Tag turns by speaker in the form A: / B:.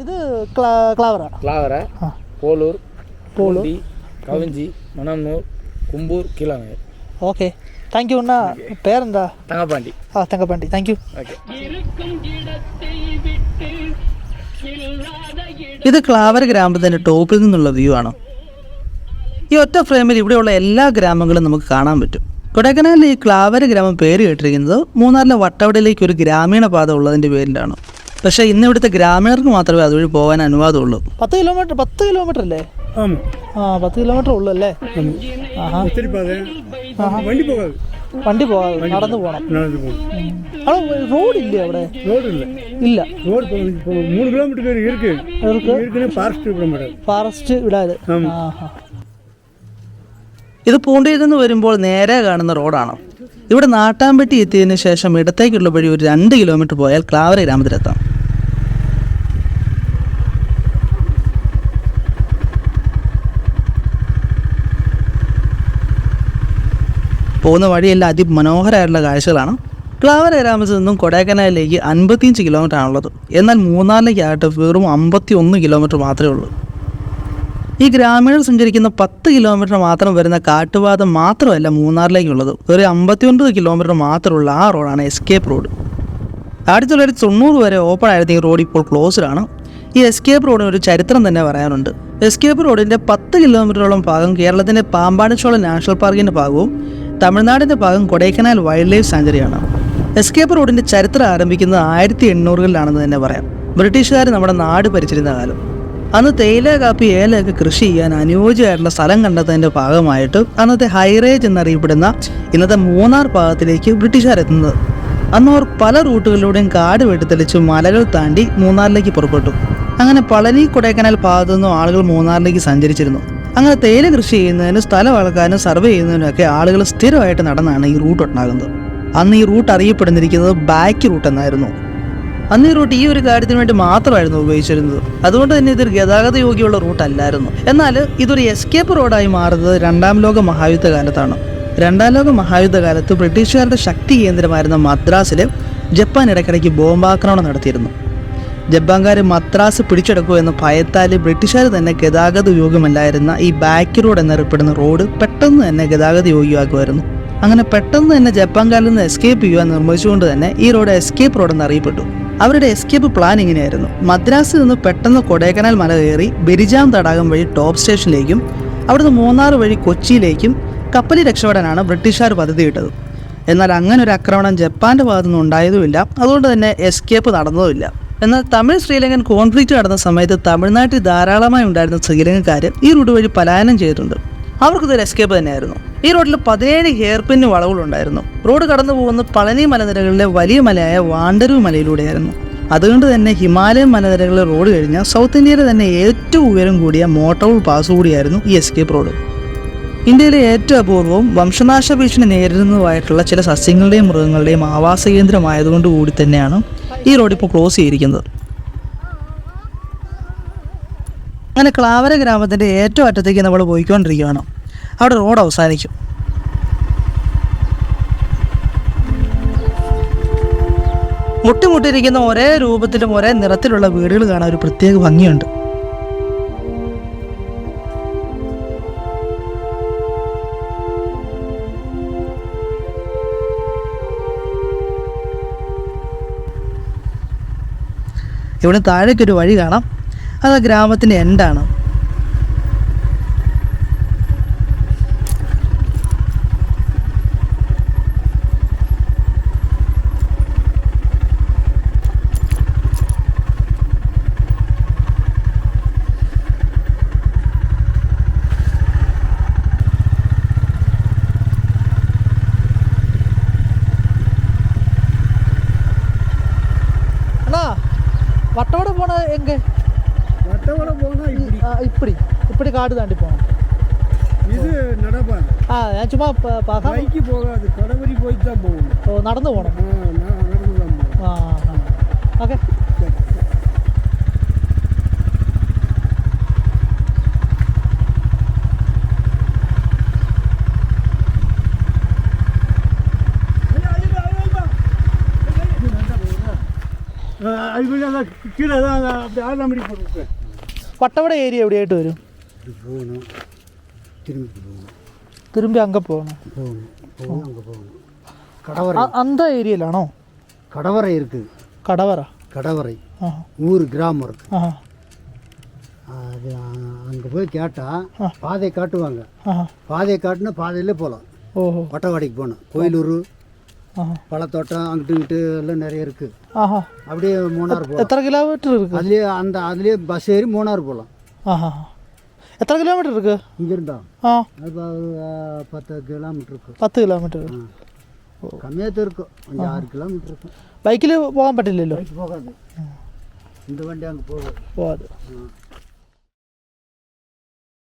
A: ഇത് ക്ലാവറ.
B: ക്ലാവറ
A: Polur
B: Polur കവഞ്ചി മണന്നൂർ Kumbur Kilanagar
A: okay. Thank അണ്ണാ പേരെന്താ?
B: തങ്കപ്പാണ്ടി.
A: ആ തങ്കപ്പാണ്ടി. താങ്ക് യു ഇത് ക്ലാവർ ഗ്രാമത്തിന്റെ ടോപ്പിൽ നിന്നുള്ള വ്യൂ ആണ്. ഈ ഒറ്റ ഫ്രെയിമിൽ ഇവിടെയുള്ള എല്ലാ ഗ്രാമങ്ങളും നമുക്ക് കാണാൻ പറ്റും. കൊടൈക്കനാലിൽ ഈ ക്ലാവര ഗ്രാമം പേര് കേട്ടിരിക്കുന്നത് മൂന്നാറിലെ വട്ടവടയിലേക്ക് ഒരു ഗ്രാമീണ പാത ഉള്ളതിന്റെ പേരിലാണ്. പക്ഷേ ഇന്ന് ഇവിടുത്തെ ഗ്രാമീണർക്ക് മാത്രമേ അതുവഴി പോകാൻ അനുവാദമുള്ളൂ. പത്ത് കിലോമീറ്റർ പത്ത് കിലോമീറ്റർ അല്ലേ? ആ. പത്ത് കിലോമീറ്റർ ഉള്ളു അല്ലേ? വണ്ടി പോകാതെ. നടന്നു പോകണം.
C: റോഡ് ഇല്ല
A: അവിടെ ഇല്ല.
C: മൂന്ന് കിലോമീറ്റർ
A: ഫോറസ്റ്റ് വിടാതെ ഇത് പൂണ്ടിയിൽ നിന്ന് വരുമ്പോൾ നേരെ കാണുന്ന റോഡാണ്. ഇവിടെ നാട്ടാമ്പെട്ടി എത്തിയതിന് ശേഷം ഇടത്തേക്കുള്ള വഴി ഒരു രണ്ട് കിലോമീറ്റർ പോയാൽ ക്ലാവര ഗ്രാമത്തിലെത്താം. പോകുന്ന വഴിയെല്ലാം അതിമനോഹരമായിട്ടുള്ള കാഴ്ചകളാണ്. ക്ലാവര ഗ്രാമത്തിൽ നിന്നും കൊടൈക്കനാലിലേക്ക് അൻപത്തിയഞ്ച് കിലോമീറ്റർ ആണുള്ളത്. എന്നാൽ മൂന്നാറിലേക്കായിട്ട് വെറും അമ്പത്തി ഒന്ന് കിലോമീറ്റർ മാത്രമേ ഉള്ളൂ. ഈ ഗ്രാമീണർ സഞ്ചരിക്കുന്ന പത്ത് കിലോമീറ്റർ മാത്രം വരുന്ന കാട്ടുപാത മാത്രമല്ല മൂന്നാറിലേക്കുള്ളത്. ഒരു അമ്പത്തിയൊൻപത് കിലോമീറ്റർ മാത്രമുള്ള ആ റോഡാണ് എസ്കേപ്പ് റോഡ്. ആയിരത്തി തൊള്ളായിരത്തി തൊണ്ണൂറ് വരെ ഓപ്പൺ ആയിരുന്ന ഈ റോഡ് ഇപ്പോൾ ക്ലോസ്ഡ് ആണ്. ഈ എസ്കേപ്പ് റോഡിന് ഒരു ചരിത്രം തന്നെ പറയാനുണ്ട്. എസ്കേപ്പ് റോഡിന്റെ പത്ത് കിലോമീറ്ററോളം ഭാഗം കേരളത്തിന്റെ പാമ്പാടിച്ചോളം നാഷണൽ പാർക്കിന്റെ ഭാഗവും തമിഴ്നാടിന്റെ ഭാഗം കൊടൈക്കനാൽ വൈൽഡ് ലൈഫ് സാഞ്ചുറിയാണ്. എസ്കേപ്പ് റോഡിന്റെ ചരിത്രം ആരംഭിക്കുന്നത് ആയിരത്തി എണ്ണൂറുകളിലാണെന്ന് തന്നെ പറയാം. ബ്രിട്ടീഷുകാർ നമ്മുടെ നാട് ഭരിച്ചിരുന്ന കാലം. അന്ന് തേയില കാപ്പി ഏലയൊക്കെ കൃഷി ചെയ്യാൻ അനുയോജ്യമായിട്ടുള്ള സ്ഥലം കണ്ടെത്തതിന്റെ ഭാഗമായിട്ട് അന്നത്തെ ഹൈറേജ് എന്നറിയപ്പെടുന്ന ഇന്നത്തെ മൂന്നാർ ഭാഗത്തിലേക്ക് ബ്രിട്ടീഷുകാരെത്തുന്നത്. അന്ന് അവർ പല റൂട്ടുകളിലൂടെയും കാട് വെട്ടിത്തെളിച്ച് മലകൾ താണ്ടി മൂന്നാറിലേക്ക് പുറപ്പെട്ടു. അങ്ങനെ പളനി കൊടൈക്കനാൽ ഭാഗത്തു നിന്നും ആളുകൾ മൂന്നാറിലേക്ക് സഞ്ചരിച്ചിരുന്നു. അങ്ങനെ തേയില കൃഷി ചെയ്യുന്നതിനും സ്ഥലം വളക്കാനും സർവേ ചെയ്യുന്നതിനൊക്കെ ആളുകൾ സ്ഥിരമായിട്ട് നടന്നാണ് ഈ റൂട്ട് ഉണ്ടാകുന്നത്. അന്ന് ഈ റൂട്ട് അറിയപ്പെടുന്നിരിക്കുന്നത് ബാക്ക് റൂട്ട് എന്നായിരുന്നു. അന്ന് ഈ റൂട്ട് ഈ ഒരു കാര്യത്തിന് വേണ്ടി മാത്രമായിരുന്നു ഉപയോഗിച്ചിരുന്നത്. അതുകൊണ്ട് തന്നെ ഇതൊരു ഗതാഗത യോഗ്യമുള്ള റൂട്ട് അല്ലായിരുന്നു. എന്നാൽ ഇതൊരു എസ്കേപ്പ് റോഡായി മാറുന്നത് രണ്ടാം ലോക മഹായുദ്ധ കാലത്താണ് രണ്ടാം ലോക മഹായുദ്ധ കാലത്ത് ബ്രിട്ടീഷുകാരുടെ ശക്തി കേന്ദ്രമായിരുന്ന മദ്രാസിൽ ജപ്പാൻ ഇടയ്ക്കിടയ്ക്ക് ബോംബാക്രമണം നടത്തിയിരുന്നു. ജപ്പാൻകാർ മദ്രാസ് പിടിച്ചെടുക്കുമോ എന്ന ഭയത്താൽ ബ്രിട്ടീഷുകാർ തന്നെ ഗതാഗത യോഗ്യമല്ലായിരുന്ന ഈ ബാക്ക് റോഡ് എന്നറിയപ്പെടുന്ന റോഡ് പെട്ടെന്ന് തന്നെ ഗതാഗത യോഗ്യമാക്കുമായിരുന്നു. അങ്ങനെ പെട്ടെന്ന് തന്നെ ജപ്പാൻകാരിൽ നിന്ന് എസ്കേപ്പ് ചെയ്യുവാൻ നിർമ്മിച്ചുകൊണ്ട് തന്നെ ഈ റോഡ് എസ്കേപ്പ് റോഡ് എന്നറിയപ്പെട്ടു. അവരുടെ എസ്കേപ്പ് പ്ലാൻ ഇങ്ങനെയായിരുന്നു. മദ്രാസിൽ നിന്ന് പെട്ടെന്ന് കൊടൈക്കനാൽ മല കയറി ബെരിജാം തടാകം വഴി ടോപ്പ് സ്റ്റേഷനിലേക്കും അവിടുന്ന് മൂന്നാർ വഴി കൊച്ചിയിലേക്കും കപ്പലിൽ രക്ഷപ്പെടാനാണ് ബ്രിട്ടീഷുകാർ പദ്ധതിയിട്ടത് എന്നാൽ അങ്ങനെ ഒരു ആക്രമണം ജപ്പാന്റെ ഭാഗത്തു നിന്ന് ഉണ്ടായതുമില്ല. അതുകൊണ്ട് തന്നെ എസ്കേപ്പ് നടന്നതുമില്ല. എന്നാൽ തമിഴ് ശ്രീലങ്കൻ കോൺഫ്ലിക്റ്റ് നടന്ന സമയത്ത് തമിഴ്നാട്ടിൽ ധാരാളമായി ഉണ്ടായിരുന്ന ശ്രീലങ്കക്കാർ ഈ റൂട്ട് വഴി പലായനം ചെയ്തിട്ടുണ്ട്. അവർക്കിതൊരു എസ്കേപ്പ് തന്നെയായിരുന്നു. ഈ റോഡിൽ പതിനേഴ് ഹെയർ പിന്ന് വളവുകളുണ്ടായിരുന്നു. റോഡ് കടന്നു പോകുന്ന പളനി മലനിരകളിലെ വലിയ മലയായ വാണ്ടരു മലയിലൂടെയായിരുന്നു. അതുകൊണ്ട് തന്നെ ഹിമാലയൻ മലനിരകളിലെ റോഡ് കഴിഞ്ഞാൽ സൗത്ത് ഇന്ത്യയിലെ തന്നെ ഏറ്റവും ഉയരം കൂടിയ മോട്ടോർ പാസ് കൂടിയായിരുന്നു ഈ എസ്കേപ്പ് റോഡ് ഇന്ത്യയിലെ ഏറ്റവും അപൂർവവും വംശനാശ ഭീഷണി നേരിടുന്നതുമായിട്ടുള്ള ചില സസ്യങ്ങളുടെയും മൃഗങ്ങളുടെയും ആവാസ കേന്ദ്രമായതുകൊണ്ട് കൂടി തന്നെയാണ് ഈ റോഡ് ഇപ്പോൾ ക്ലോസ് ചെയ്തിരിക്കുന്നത്. അങ്ങനെ ക്ലാവര ഗ്രാമത്തിന്റെ ഏറ്റവും അറ്റത്തേക്ക് നമ്മൾ പോയിക്കൊണ്ടിരിക്കുകയാണ്. അവിടെ റോഡ് അവസാനിക്കും. മുട്ടിമുട്ടിരിക്കുന്ന ഒരേ രൂപത്തിലും ഒരേ നിറത്തിലുള്ള വീടുകൾ കാണാൻ ഒരു പ്രത്യേക ഭംഗിയുണ്ട്. ഇവിടെ താഴേക്കൊരു വഴി കാണാം. അത് ആ ഗ്രാമത്തിൻ്റെ എൻഡാണ് அண்ணா வட்டோட போன எங்க
C: வட்டவரை போனால் இப்படி.
A: இப்படி. காடு தாண்டி போகணும்.
C: இது நடப்பாங்க
A: ஆ நான் சும்மா பார்த்தா
C: பைக்கு போகாது. கடவரி போயிட்டு தான் போகணும்.
A: ஓ நடந்து போகணும். ஓகே.
C: அதுக்குள்ளே கீழே தான் அப்படி ஆறாம் மணி போட்டுருக்கேன்
D: വട്ടവട ഏരിയ എവിടെയായിട്ട് വരും
C: போகணும் திரும்பி போகணும்
D: തിരുമ്പി അങ്ങ പോകണം
C: போகணும் போகணும் அங்கே போகணும் கடவரை
D: അ- അന്ത ഏരിയയിലാണോ
C: கடவரை இருக்குது
D: കടവറ
C: கடவரை
D: ആ
C: ஊர் கிராமம் இருக்குது
D: ആ
C: அது அங்கே போய் கேட்டால் பாதை காட்டுவாங்க
D: ആ
C: பாதையை காட்டினா பாதையிலே போகலாம்
D: ഓഹോ
C: வட்டவாடிக்கு போகணும் கோயிலூர்
D: ആ
C: பழத்தோட்டம் அங்கிட்டு இங்கிட்டு எல்லாம் நிறைய இருக்குது
D: ஆஹா.
C: அப்படியே மூணார்
D: எத்தனை கிலோமீட்டர் இருக்கு?
C: அதுலேயே அந்த அதுலேயே பஸ் ஏறி மூணார் போகலாம்.
D: ஆஹா. எத்தனை கிலோமீட்டர் இருக்கு?
C: இங்கிருந்தா? ஆ. பத்து கிலோமீட்டர் இருக்கும்
D: பத்து கிலோமீட்டர்
C: கம்மியாக இருக்கும் அஞ்சு ஆறு கிலோமீட்டர் இருக்கும்
D: பைக்கில் போக பட்டில்லோ
C: போகாது. இந்த வண்டி அங்கே போகாது. போகாது.